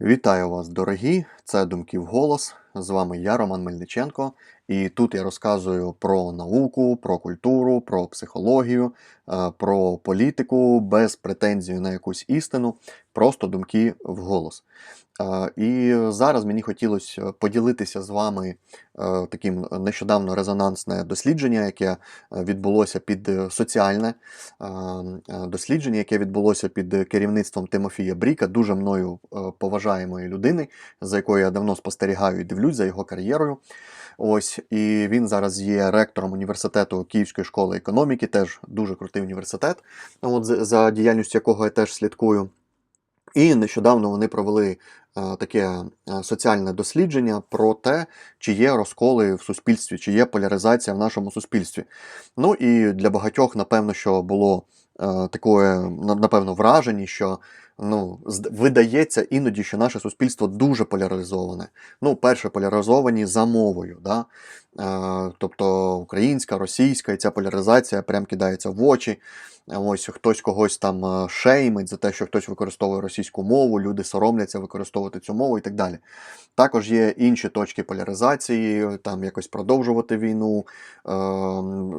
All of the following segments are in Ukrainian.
Вітаю вас, дорогі! Це Думків голос. З вами я, Роман Мельниченко, і тут я розказую про науку, про культуру, про психологію, е, про політику без претензій на якусь істину, просто думки в голос. Е, І зараз мені хотілося поділитися з вами е, таким нещодавно резонансне дослідження, яке е, відбулося під е, соціальне е, е, дослідження, яке відбулося під керівництвом Тимофія Бріка, дуже мною е, поважаємої людини, за якою я давно спостерігаю і дивлюсь за його кар'єрою. Ось і він зараз є ректором університету Київської школи економіки, теж дуже крутий університет, от за діяльністю якого я теж слідкую. І нещодавно вони провели е, таке е, соціальне дослідження про те, чи є розколи в суспільстві, чи є поляризація в нашому суспільстві. Ну і для багатьох, напевно, що було такое: таке, на- напевно, враження, що ну, видається іноді, що наше суспільство дуже поляризоване. Ну, перше, поляризовані за мовою. Да? Е, тобто українська, російська, і ця поляризація прям кидається в очі. Ось хтось когось там е, шеймить за те, що хтось використовує російську мову, люди соромляться використовувати цю мову і так далі. Також є інші точки поляризації, там якось продовжувати війну е,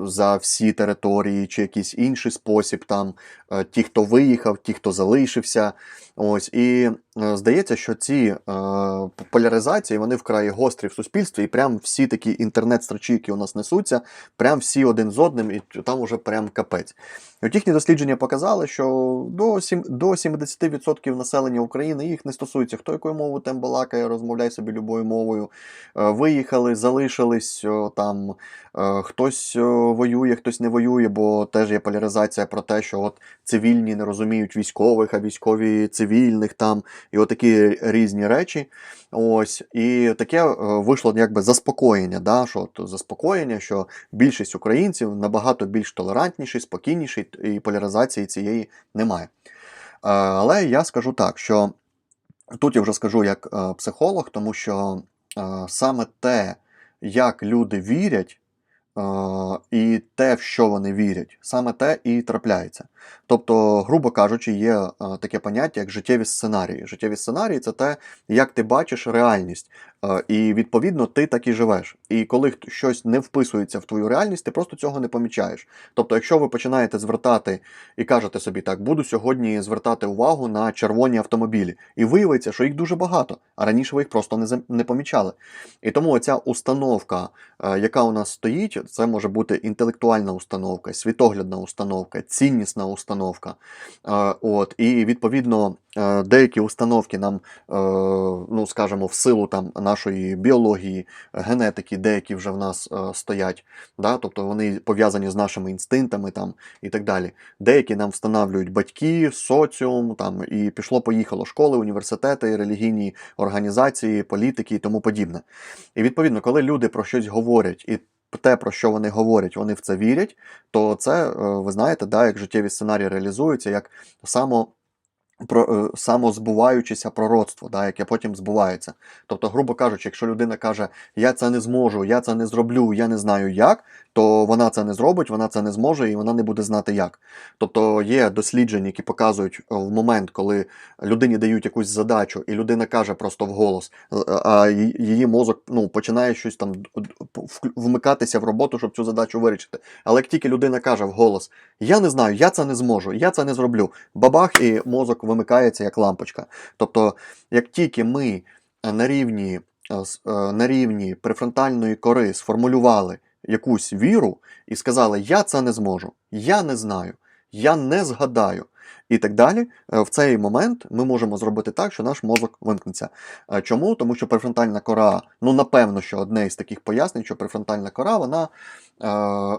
за всі території, чи якийсь інший спосіб, там е, ті, хто виїхав, ті, хто залишився. Ось і е, здається, що ці е, поляризації вони вкрай гострі в суспільстві, і прям всі такі інтернет-страчі, які у нас несуться, прям всі один з одним, і там уже прям капець. От їхні дослідження показали, що до сім- до 70% населення України їх не стосується, хто якою мовою там балакає, розмовляй собі любою мовою. Е, Виїхали, залишились там, хтось воює, хтось не воює, бо теж є поляризація про те, що от цивільні не розуміють військових, а військові цивільних там, і отакі різні речі. Ось, і таке е, вийшло якби заспокоєння, да, що от заспокоєння, що більшість українців набагато більш толерантніші, поляризації і поляризації цієї немає. Е, Але я скажу так, що тут я вже скажу як е, психолог, тому що саме те, як люди вірять, і те, в що вони вірять, саме те і трапляється. Тобто, грубо кажучи, є е, таке поняття, як життєві сценарії. Життєві сценарії це те, як ти бачиш реальність. Е, І відповідно ти так і живеш. І коли щось не вписується в твою реальність, ти просто цього не помічаєш. Тобто, якщо ви починаєте звертати і кажете собі так, буду сьогодні звертати увагу на червоні автомобілі, і виявиться, що їх дуже багато, а раніше ви їх просто не, не помічали. І тому оця установка, е, яка у нас стоїть, це може бути інтелектуальна установка, світоглядна установка, ціннісна установка. Е, От, і відповідно е, деякі установки нам, е, ну скажімо, в силу там нашої біології, генетики, деякі вже в нас стоять, да? тобто вони пов'язані з нашими інстинктами там і так далі. Деякі нам встановлюють батьки, соціум, там і пішло-поїхало школи, університети, релігійні організації, політики і тому подібне. І відповідно, коли люди про щось говорять і те, про що вони говорять, вони в це вірять, то це, е, ви знаєте, да, як життєві сценарії реалізуються, як само. Про е, самозбуваючеся пророцтво, да, яке потім збувається. Тобто, грубо кажучи, якщо людина каже, я це не зможу, я це не зроблю, я не знаю як, то вона це не зробить, вона це не зможе і вона не буде знати як. Тобто є дослідження, які показують е, в момент, коли людині дають якусь задачу, і людина каже просто вголос, е, а її мозок ну, починає щось там вмикатися в роботу, щоб цю задачу вирішити. Але як тільки людина каже вголос, я не знаю, я це не зможу, я це не зроблю, бабах, і мозок вимикається як лампочка. Тобто, як тільки ми е, на рівні, е, е, на рівні префронтальної кори сформулювали якусь віру і сказали, я це не зможу, я не знаю, я не згадаю. І так далі, е, в цей момент ми можемо зробити так, що наш мозок вимкнеться. Е, Чому? Тому що префронтальна кора, ну напевно, що одне із таких пояснень, що префронтальна кора, вона е,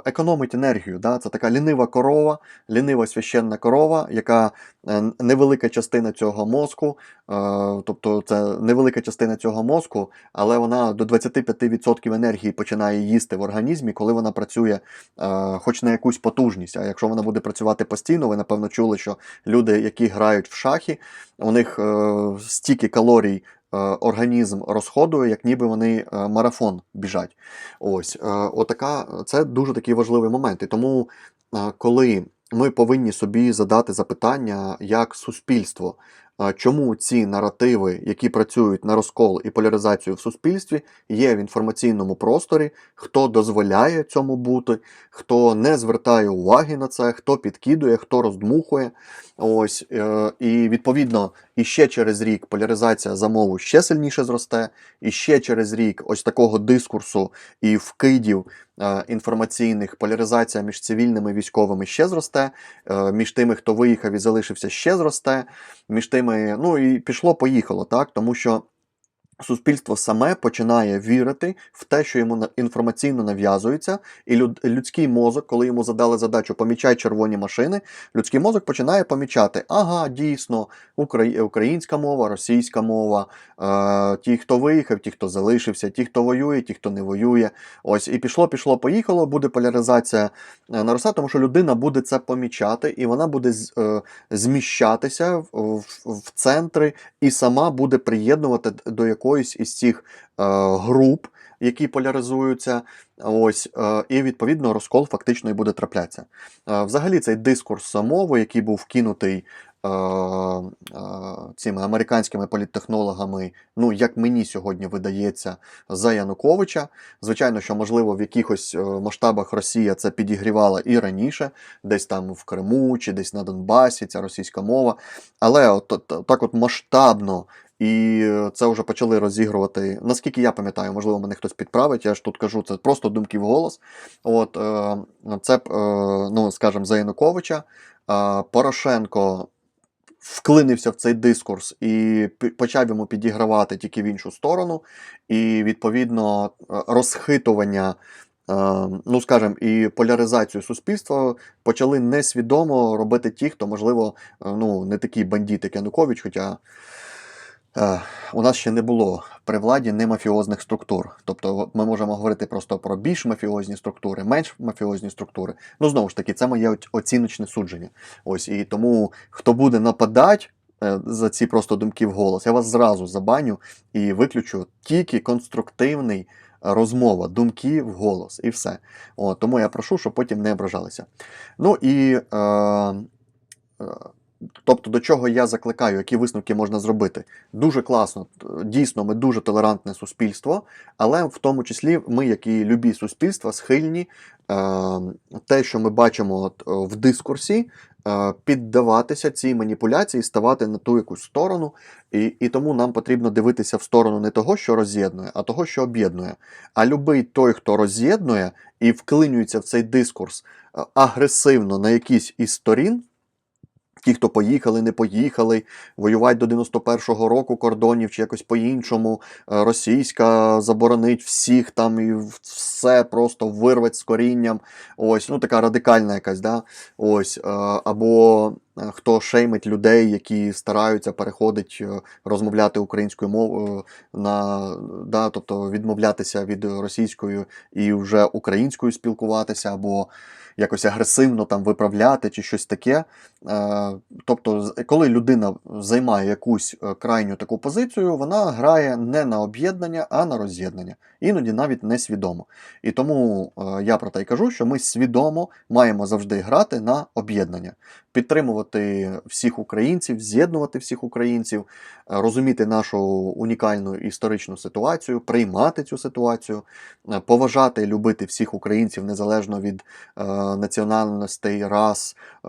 економить енергію. Да? Це така лінива корова, лінива священна корова, яка невелика частина цього мозку, тобто це невелика частина цього мозку, але вона до 25% енергії починає їсти в організмі, коли вона працює хоч на якусь потужність. А якщо вона буде працювати постійно, ви напевно чули, що люди, які грають в шахи, у них е, стільки калорій. е, Організм розходує, як ніби вони е, марафон біжать. Ось, отака, це дуже такий важливий момент. І тому, коли ми повинні собі задати запитання, як суспільство чому ці наративи, які працюють на розкол і поляризацію в суспільстві, є в інформаційному просторі, хто дозволяє цьому бути, хто не звертає уваги на це, хто підкидує, хто роздмухує. Ось е, і відповідно, і ще через рік поляризація за мову ще сильніше зросте, і ще через рік ось такого дискурсу і вкидів інформаційних поляризація між цивільними і військовими ще зросте, е, між тими, хто виїхав і залишився, ще зросте, між тими, ну і пішло-поїхало, так, тому що. Суспільство саме починає вірити в те, що йому інформаційно нав'язується, і люд, людський мозок, коли йому задали задачу помічай червоні машини, людський мозок починає помічати: ага, дійсно, украї- українська мова, російська мова, е, ті, хто виїхав, ті, хто залишився, ті, хто воює, ті, хто не воює. Ось і пішло, пішло, поїхало. Буде поляризація е, наростати, тому що людина буде це помічати, і вона буде е, зміщатися в, в, в центри і сама буде приєднувати до якоїсь із цих е, груп, які поляризуються. Ось, е, і відповідно розкол фактично і буде траплятися. Е, взагалі, цей дискурс мови, який був вкинутий цими американськими політтехнологами, ну як мені сьогодні видається, за Януковича. Звичайно, що можливо в якихось масштабах Росія це підігрівала і раніше, десь там в Криму чи десь на Донбасі, ця російська мова. Але от, так от масштабно. І це вже почали розігрувати. Наскільки я пам'ятаю, можливо, мене хтось підправить. Я ж тут кажу, це просто думки в голос. От е, це, е, ну скажімо, за Януковича. Е, Порошенко вклинився в цей дискурс і почав йому підігравати тільки в іншу сторону. І відповідно розхитування. Ну, скажімо, і поляризацію суспільства почали несвідомо робити ті, хто, можливо, ну, не такий бандит, як Янукович, хоча У нас ще не було при владі не мафіозних структур. Тобто ми можемо говорити просто про більш мафіозні структури, менш мафіозні структури. Ну, знову ж таки, це моє оціночне судження. Ось і тому, хто буде нападати е, за ці просто думки в голос, я вас зразу забаню і виключу тільки конструктивний е, розмова, думки в голос, і все. О, тому я прошу, щоб потім не ображалися. Ну і. Е, е, Тобто, до чого я закликаю, які висновки можна зробити? Дуже класно. Дійсно, ми дуже толерантне суспільство, але в тому числі ми, як і любі суспільства, схильні е, те, що ми бачимо е, в дискурсі, е, піддаватися цій маніпуляції, ставати на ту якусь сторону. І, і тому нам потрібно дивитися в сторону не того, що роз'єднує, а того, що об'єднує. А любий той, хто роз'єднує і вклинюється в цей дискурс агресивно на якійсь із сторін. Ті, хто поїхали, не поїхали, воювати до 91-го року кордонів чи якось по-іншому. е, Російська заборонить всіх там і все просто вирвать з корінням. Ось, ну така радикальна якась, да? Ось, е, або хто шеймить людей, які стараються переходити, е, розмовляти українською мовою на да, тобто відмовлятися від російської і вже українською спілкуватися, або якось агресивно там виправляти чи щось таке. Е, Тобто, коли людина займає якусь е, крайню таку позицію, вона грає не на об'єднання, а на роз'єднання. Іноді навіть несвідомо. І тому е, я про те й кажу, що ми свідомо маємо завжди грати на об'єднання, підтримувати всіх українців, з'єднувати всіх українців, е, розуміти нашу унікальну історичну ситуацію, приймати цю ситуацію, е, поважати любити всіх українців незалежно від е, національностей, рас. Е,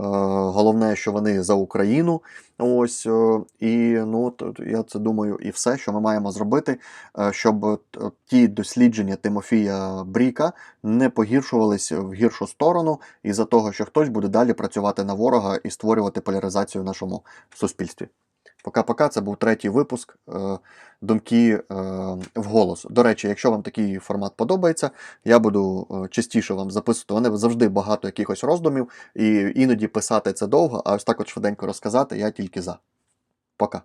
головне, що вони за Україну. Ось е, і ну я це думаю, і все, що ми маємо зробити, щоб ті дослідження Тимофія Бріка не погіршувались в гіршу сторону, із-за того, що хтось буде далі працювати на ворога і створювати поляризацію в нашому суспільстві. Пока-пока, це був третій випуск е, думки е, вголос. До речі, якщо вам такий формат подобається, я буду е, частіше вам записувати. Мене завжди багато якихось роздумів, і іноді писати це довго, а ось так от швиденько розказати я тільки за. Пока.